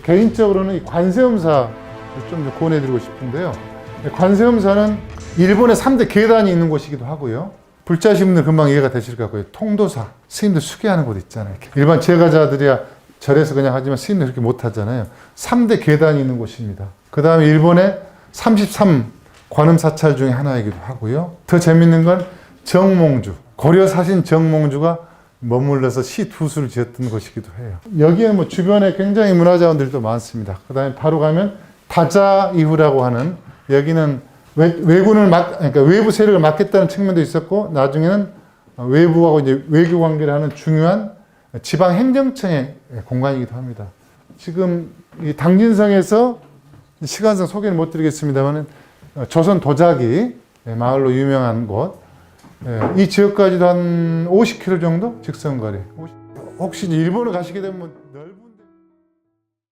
개인적으로는 이 관세음사를 좀 권해드리고 싶은데요. 관세음사는 일본의 3대 계단이 있는 곳이기도 하고요. 불자신 분들 금방 이해가 되실 것 같고요. 통도사, 스님들 수계하는 곳 있잖아요. 일반 제가자들이야 절에서 그냥 하지만 스님들 그렇게 못 하잖아요. 3대 계단이 있는 곳입니다. 그 다음에 일본의 33 관음 사찰 중에 하나이기도 하고요. 더 재밌는 건 정몽주, 고려 사신 정몽주가 머물러서 시 두 수를 지었던 곳이기도 해요. 여기에 뭐 주변에 굉장히 문화자원들도 많습니다. 그 다음에 바로 가면 다자 이후라고 하는 여기는 외, 외군을 막, 그러니까 외부 세력을 막겠다는 측면도 있었고 나중에는 외부하고 이제 외교 관계를 하는 중요한 지방 행정청의 공간이기도 합니다. 지금 이 당진성에서 시간상 소개를 못 드리겠습니다만은 조선 도자기 마을로 유명한 곳. 예, 이 지역까지도 한 50km 정도 직선 거리. 혹시 일본을 가시게 되면